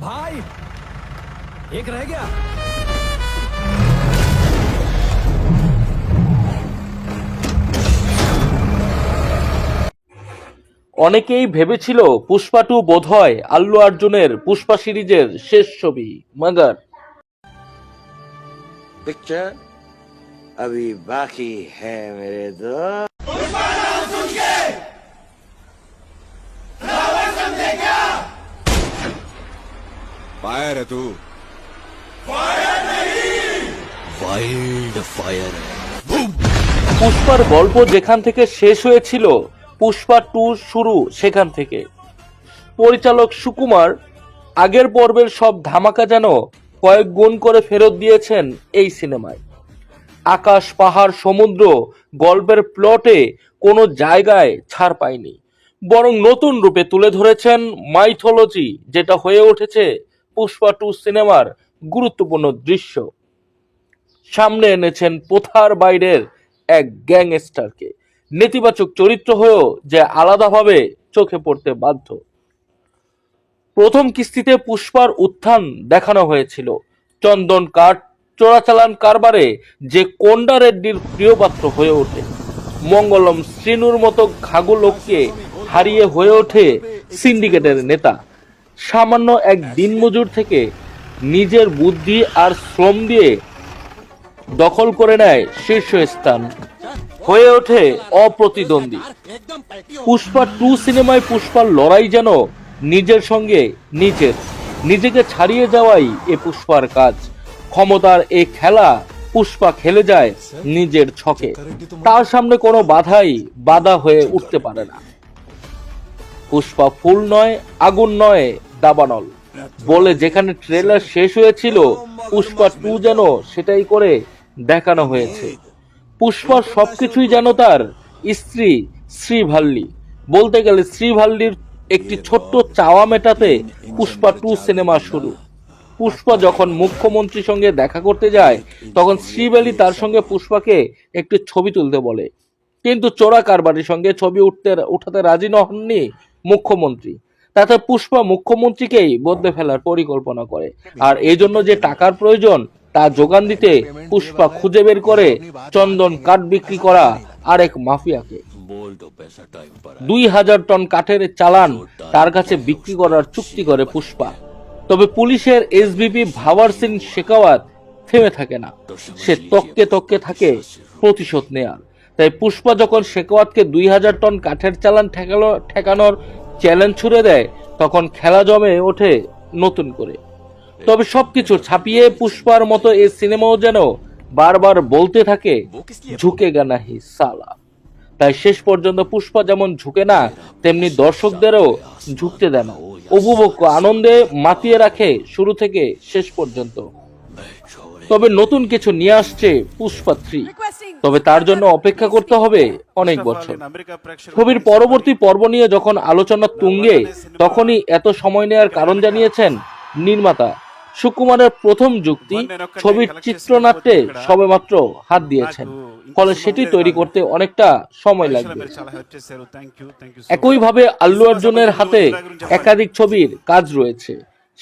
भाई एक रह गया অনেকেই ভেবেছিল পুষ্পা টু বোধহয় আল্লু অর্জুনের পুষ্পা সিরিজের শেষ ছবি মগর पिक्चर अभी बाकी है मेरे दोस्त है तू ওয়াইল্ড ফায়ার পুষ্পার গল্প যেখান থেকে শেষ হয়েছিল পুষ্পা টু শুরু সেখান থেকে। পরিচালক সুকুমার আগের পর্বের সব ধামাকা যেন কয়েক গুণ করে ফেরত দিয়েছেন এই সিনেমায়। আকাশ পাহাড় সমুদ্র গল্পের প্লটে কোনো জায়গায় ছাড় পায়নি। বরং নতুন রূপে তুলে ধরেছেন মাইথোলজি যেটা হয়ে উঠেছে পুষ্পা টু সিনেমার গুরুত্বপূর্ণ দৃশ্য। সামনে এনেছেন পোথার বাইরের এক গ্যাংস্টারকে। নেতিবাচক চরিত্র হয়েও যে আলাদাভাবে চোখে পড়তে বাধ্য। প্রথম কিস্তিতে পুষ্পার উত্থান দেখানো হয়েছিল। চন্দন কাঠ চোরাচালান কারবারে যে কোন্ডা রেড্ডির প্রিয়পাত্র হয়ে ওঠে। মঙ্গলম শ্রীনুর মতো ঘাগু লোককে হারিয়ে হয়ে ওঠে সিন্ডিকেটের নেতা। সামান্য এক দিনমজুর থেকে নিজের বুদ্ধি আর শ্রম দিয়ে দখল করে নেয় শীর্ষস্থান। হয়ে ওঠে অপ্রতিদ্বন্দ্বী। পুষ্পা টু সিনেমায় পুষ্পার লড়াই যেন নিজের সঙ্গে নিজের নিজেকে ছাড়িয়ে যাওয়াই এ পুষ্পার কাজ। ক্ষমতার এই খেলা পুষ্পা খেলে যায় নিজের ছকে। তার সামনে কোনো বাধাই বাধা হয়ে উঠতে পারে না। পুষ্পা ফুল নয় আগুন নয় দাবানল। বলে যেখানে ট্রেলার শেষ হয়েছিল, পুষ্পা টু যেন সেটাই করে দেখানো হয়েছে। পুষ্পার সবকিছুই যেন তার স্ত্রী শ্রীভাল্লি। বলতে গেলে শ্রীভাল্লির একটি ছোট্ট চাওয়া মেটাতে পুষ্পা টু সিনেমা শুরু। পুষ্পা যখন মুখ্যমন্ত্রীর সঙ্গে দেখা করতে যায়, তখন শ্রীবালি তার সঙ্গে পুষ্পাকে একটি ছবি তুলতে বলে। কিন্তু চোরা কারবারির সঙ্গে ছবি উঠতে, উঠাতে রাজি নহননি মুখ্যমন্ত্রী। তাতে পুষ্পা মুখ্যমন্ত্রীকেই বদলে ফেলার পরিকল্পনা করে। আর এই জন্য যে টাকার প্রয়োজন, তা যোগান দিতে পুষ্পা খুঁজে বের করে চন্দন কাঠ বিক্রি করা আরেক মাফিয়াকে। দুই হাজার টন কাঠের চালান তার কাছে বিক্রি করার চুক্তি করে পুষ্পা। তবে পুলিশের এসবিপি ভাওয়ার সিং শেখাওয়াত থেমে থাকে না। সে তককে তককে থাকে প্রতিশোধ নেয়ার। তাই পুষ্পা যখন শেখাওয়াতকে দুই হাজার টন কাঠের চালান ঠেকানোর চ্যালেঞ্জ ছুড়ে দেয়, তখন খেলা জমে ওঠে নতুন করে। তবে সবকিছু ছাপিয়ে পুষ্পার মতো এই সিনেমাও যেন বারবার বলতে থাকে, ঝুঁকে গানাহি সালা। তাই শেষ পর্যন্ত পুষ্পা যেমন ঝুঁকে না, তেমনি দর্শকদেরও ঝুঁকতে দেয় না উপভোগ্য আনন্দে মাতিয়ে রাখে শুরু থেকে শেষ পর্যন্ত। তবে নতুন কিছু নিয়ে আসছে পুষ্পা থ্রি। তবে তার জন্য অপেক্ষা করতে হবে অনেক বছর। ছবির পরবর্তী পর্ব নিয়ে যখন আলোচনা তুঙ্গে তখনই এত সময় নেওয়ার কারণ জানিয়েছেন নির্মাতা। সুকুমারের প্রথম যুক্তি ছবির চিত্রনাট্যে সবেমাত্র হাত দিয়েছেন। ফলে সেটি তৈরি করতে অনেকটা সময় লাগবে। একইভাবে আল্লু অর্জুনের হাতে একাধিক ছবির কাজ রয়েছে।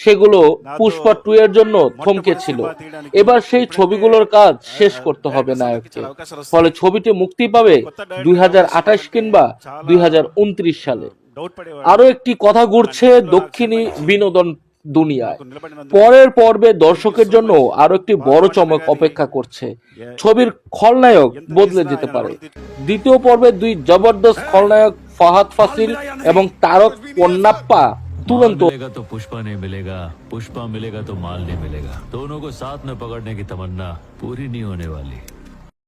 সেগুলো পুষ্পা টু এর জন্য থমকে ছিল। এবার সেই ছবিগুলোর কাজ শেষ করতে হবে নায়ককে। ফলে ছবিটি মুক্তি পাবে দুই হাজার আঠাশ কিংবা দুই হাজার উনত্রিশ সালে। আরও একটি কথা ঘুরছে দক্ষিণী বিনোদন দুনিয়ায়। পরের পর্বে দর্শকের জন্য আরও একটি বড় চমক অপেক্ষা করছে। ছবির খলনায়ক বদলে যেতে পারে। দ্বিতীয় পর্বে দুই জবরদস্ত খলনায়ক ফাহাদ ফাসিল এবং তারক পন্নাপ্পা तुरंत तो- मिलेगा तो पुष्पा नहीं मिलेगा। पुष्पा मिलेगा तो माल नहीं मिलेगा। दोनों को साथ में पकड़ने की तमन्ना पूरी नहीं होने वाली।